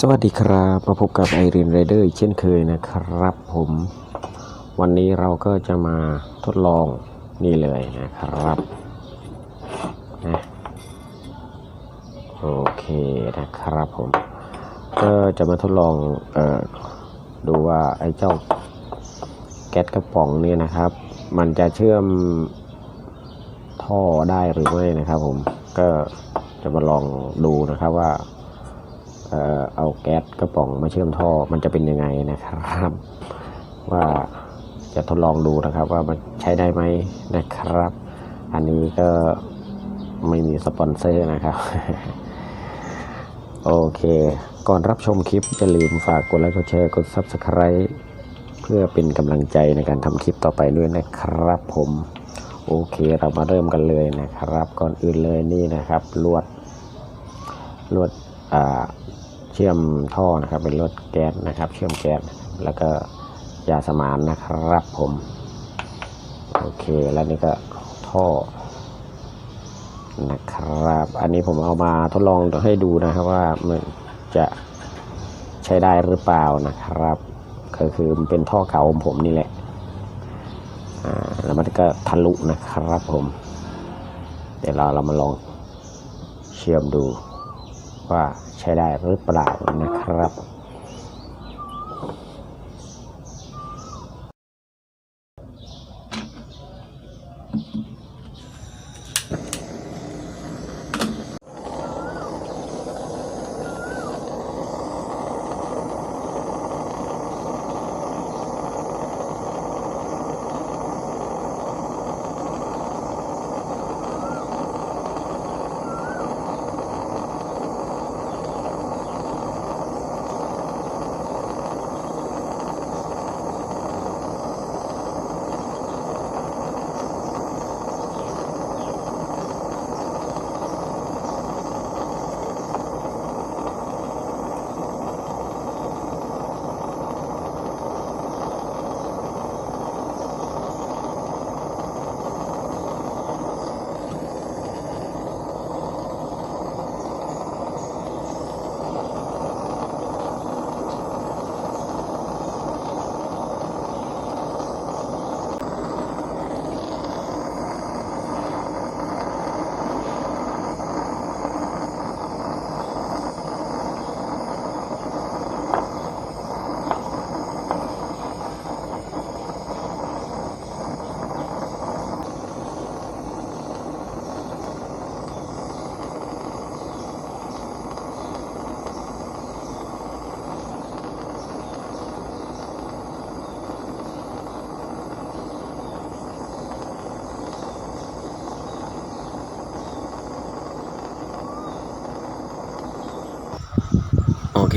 สวัสดีครับมาพบกับไอรีนไรเดอร์เช่นเคยนะครับผม วันนี้เราก็จะมาทดลองนี่เลยนะครับนะโอเคนะครับผม ก็จะมาทดลองเออดูว่าไอ้เจ้าแก๊สกระป๋องเนี่ยนะครับ มันจะเชื่อมท่อได้หรือไม่นะครับผมก็จะมาลองดูนะครับว่า เอาแก๊สกระป๋องมาเชื่อมท่อมันจะเป็นยังไงนะครับ ว่าจะทดลองดูนะครับว่ามันใช้ได้ไหมนะครับ อันนี้ก็ไม่มีสปอนเซอร์นะครับ โอเค ก่อนรับชมคลิป อย่าลืมฝากกดไลค์กดแชร์กด Subscribe เพื่อเป็นกำลังใจในการทำคลิปต่อไปด้วยนะครับผมโอเคเรามาเริ่มกันเลยนะครับ ก่อนอื่นเลยนี่นะครับ ลวดลวดอ่า เชื่อมท่อนะครับ เป็นลวดแก๊สนะครับ เชื่อมแก๊สแล้วก็ยาสมานนะครับผม โอเคแล้วนี่ก็ท่อนะครับ อันนี้ผมเอามาทดลองให้ดูนะครับว่ามันจะใช้ได้หรือเปล่านะครับ ก็คือมันเป็นท่อเก่าของผมนี่แหละอ่าแล้วมันก็ทะลุนะครับผม เดี๋ยวเราเรามาลองเชื่อมดู ว่าใช้ได้หรือเปล่านะครับ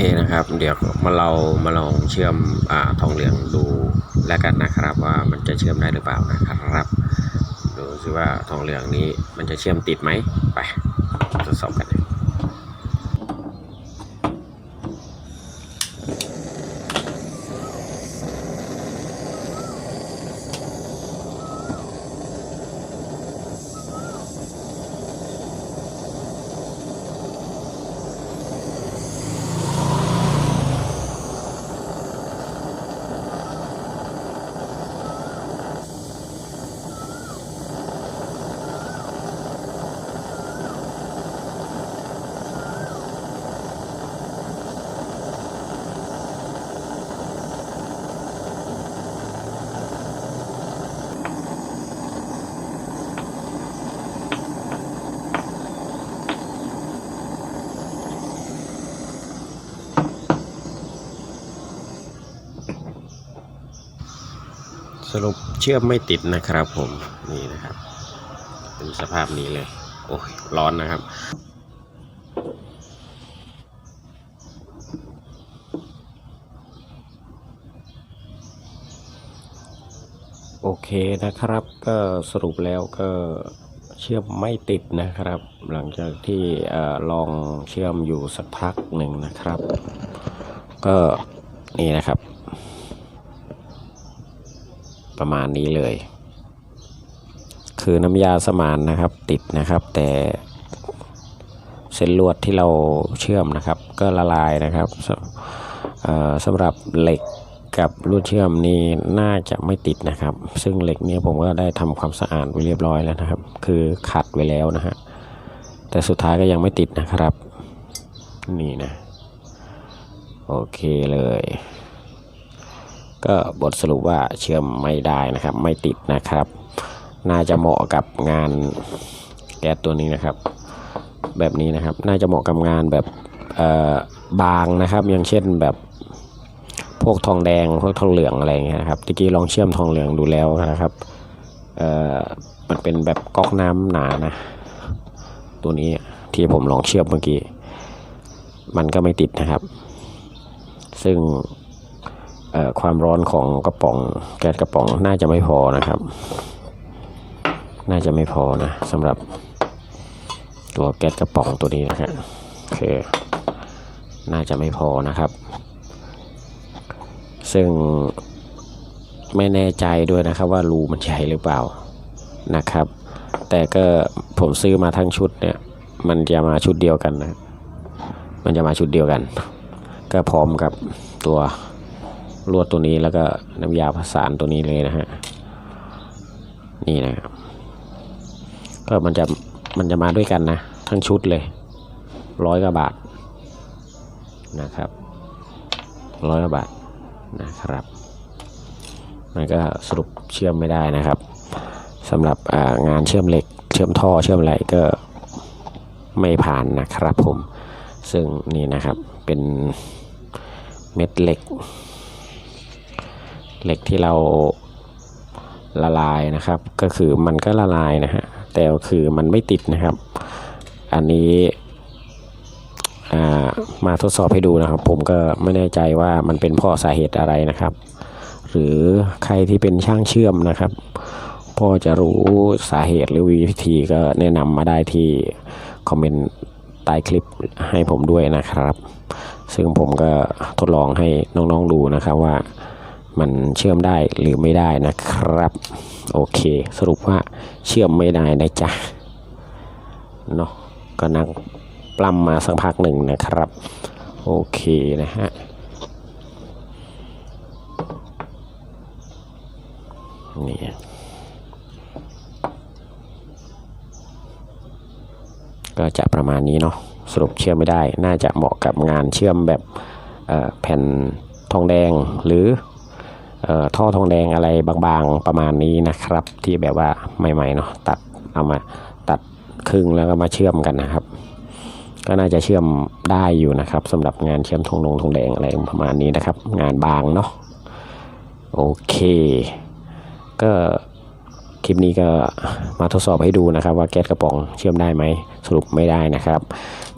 เคนะครับ เดี๋ยวมาเรามาลองเชื่อมอาทองเหลืองดูแล้วกันนะครับ ว่ามันจะเชื่อมได้หรือเปล่านะครับ ดูสิว่าทองเหลืองนี้มันจะเชื่อมติดไหมไปทดสอบกัน สรุปเชื่อมไม่ติดนะครับผมนี่นะครับ เป็นสภาพนี้เลย โอ้ยร้อนนะครับโอเคนะครับก็สรุปแล้วก็เชื่อมไม่ติดนะครับ หลังจากที่ลองเชื่อมอยู่สักพักหนึ่งนะครับ ก็นี่นะครับ ประมาณนี้เลย คือน้ำยาสมานนะครับติดนะครับ แต่เส้นลวดที่เราเชื่อมนะครับ ก็ละลายนะครับสเอ่อสำหรับเหล็กกับลวดเชื่อมนี่น่าจะไม่ติดนะครับ ซึ่งเหล็กเนี่ยผมก็ได้ทำความสะอาดไว้เรียบร้อยแล้วนะครับ คือขัดไว้แล้วนะฮะแต่สุดท้ายก็ยังไม่ติดนะครับ นี่นะ โอเคเลย ก็บทสรุปว่าเชื่อมไม่ได้นะครับ ไม่ติดนะครับ น่าจะเหมาะกับงานแก๊สตัวนี้นะครับ แบบนี้นะครับ น่าจะเหมาะกับงานแบบเออบางนะครับ อย่างเช่นแบบพวกทองแดงพวกทองเหลืองอะไรเงี้ยครับตะกี้ลองเชื่อมทองเหลืองดูแล้วนะครับเอ่อมันเป็นแบบก๊อกน้ำหนานะตัวนี้ที่ผมลองเชื่อมเมื่อกี้ มันก็ไม่ติดนะครับ ซึ่ง ความร้อนของกระป๋อง แก๊สกระป๋องน่าจะไม่พอนะครับ น่าจะไม่พอนะสำหรับตัวแก๊สกระป๋องตัวนี้นะครับโอเคน่าจะไม่พอนะครับ ซึ่งไม่แน่ใจด้วยนะครับว่ารูมันใหญ่หรือเปล่านะครับ แต่ก็ผมซื้อมาทั้งชุดเนี่ย มันจะมาชุดเดียวกันนะ มันจะมาชุดเดียวกัน ก็พร้อมกับตัว ลวดตัวนี้แล้วก็น้ำยาผสานตัวนี้เลยนะฮะนี่นะครับก็มันจะมันจะมาด้วยกันนะ ทั้งชุดเลยร้อยกว่าบาทนะครับร้อยกว่าบาทนะครับ มันก็สรุปเชื่อมไม่ได้นะครับสำหรับงานเชื่อมเหล็ก เชื่อมท่อเชื่อมอะไรก็ไม่ผ่านนะครับผม ซึ่งนี่นะครับเป็นเม็ดเหล็ก เหล็กที่เราละลายนะครับ ก็คือมันก็ละลายนะฮะแต่คือมันไม่ติดนะครับ อันนี้มาทดสอบให้ดูนะครับ ผมก็ไม่แน่ใจว่ามันเป็นเพราะสาเหตุอะไรนะครับ หรือใครที่เป็นช่างเชื่อมนะครับพอจะรู้สาเหตุหรือวิธีก็แนะนำมาได้ที่คอมเมนต์ใต้คลิปให้ผมด้วยนะครับ ซึ่งผมก็ทดลองให้น้องๆดูนะครับว่า มันเชื่อมได้หรือไม่ได้นะครับ โอเค สรุปว่าเชื่อมไม่ได้นะจ๊ะเนาะก็นั่งปล้ำมาสักพักหนึ่งนะครับ โอเคนะฮะนี่ก็จะประมาณนี้เนาะสรุปเชื่อมไม่ได้ น่าจะเหมาะกับงานเชื่อมแบบแผ่นทองแดงหรือ ท่อทองแดงอะไรบางๆประมาณนี้นะครับ ที่แบบว่าใหม่ๆเนาะตัดเอามาตัดครึ่งแล้วก็มาเชื่อมกันนะครับ ก็น่าจะเชื่อมได้อยู่นะครับสำหรับงานเชื่อมทองลงทองแดงอะไรประมาณนี้นะครับ งานบางเนาะโอเค ก็ คลิปนี้ก็มาทดสอบให้ดูนะครับ ว่าแก๊สกระป๋องเชื่อมได้ไหมสรุปไม่ได้นะครับ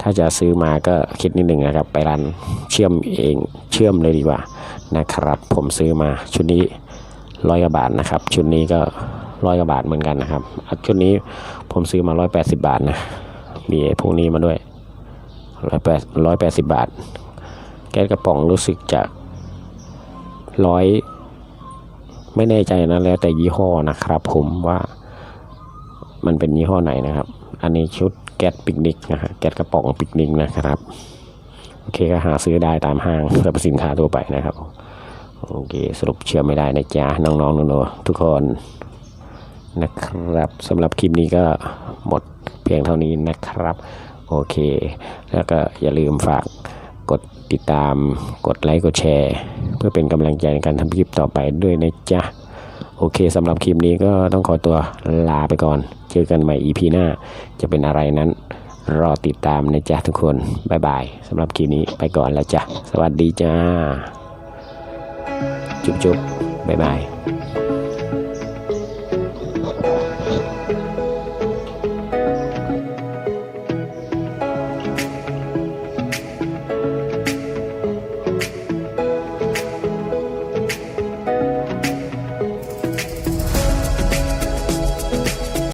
ถ้าจะซื้อมาก็คิดนิดหนึ่งนะครับ ไปร้านเชื่อมเองเชื่อมเลยดีกว่านะครับ ผมซื้อมาชุดนี้ร้อยกว่าบาทนะครับ ชุดนี้ก็ร้อยกว่าบาทเหมือนกันนะครับชุดนี้ผมซื้อมาร้อยแปดสิบาทนะมีไอ้พวกนี้มาด้วยร้อยแปดร้อยแปดสิบบาท แก๊สกระป๋องรู้สึกจะร้อย ไม่แน่ใจนะแล้วแต่ยี่ห้อนะครับผมว่ามันเป็นยี่ห้อไหนนะครับ อันนี้ชุดแก๊สปิกนิกนะฮะแก๊สกระป๋องปิกนิกนะครับ โอเคก็หาซื้อได้ตามห้างสรรพสินค้าทั่วไปนะครับ โอเค สรุปเชื่อไม่ได้นะจ๊ะน้องๆหนูๆทุกคนนะครับสำหรับคลิปนี้ก็หมดเพียงเท่านี้นะครับ โอเค แล้วก็อย่าลืมฝาก กดติดตาม กดไลค์ กดแชร์ เพื่อเป็นกำลังใจในการทำคลิปต่อไปด้วยนะจ๊ะ โอเคสำหรับคลิปนี้ก็ต้องขอตัวลาไปก่อน เจอกันใหม่ EP หน้า จะเป็นอะไรนั้น รอติดตามนะจ๊ะทุกคน บ๊ายบายสำหรับคลิปนี้ไปก่อนแล้วจ้ะ สวัสดีจ้า จุ๊บๆบ๊ายบาย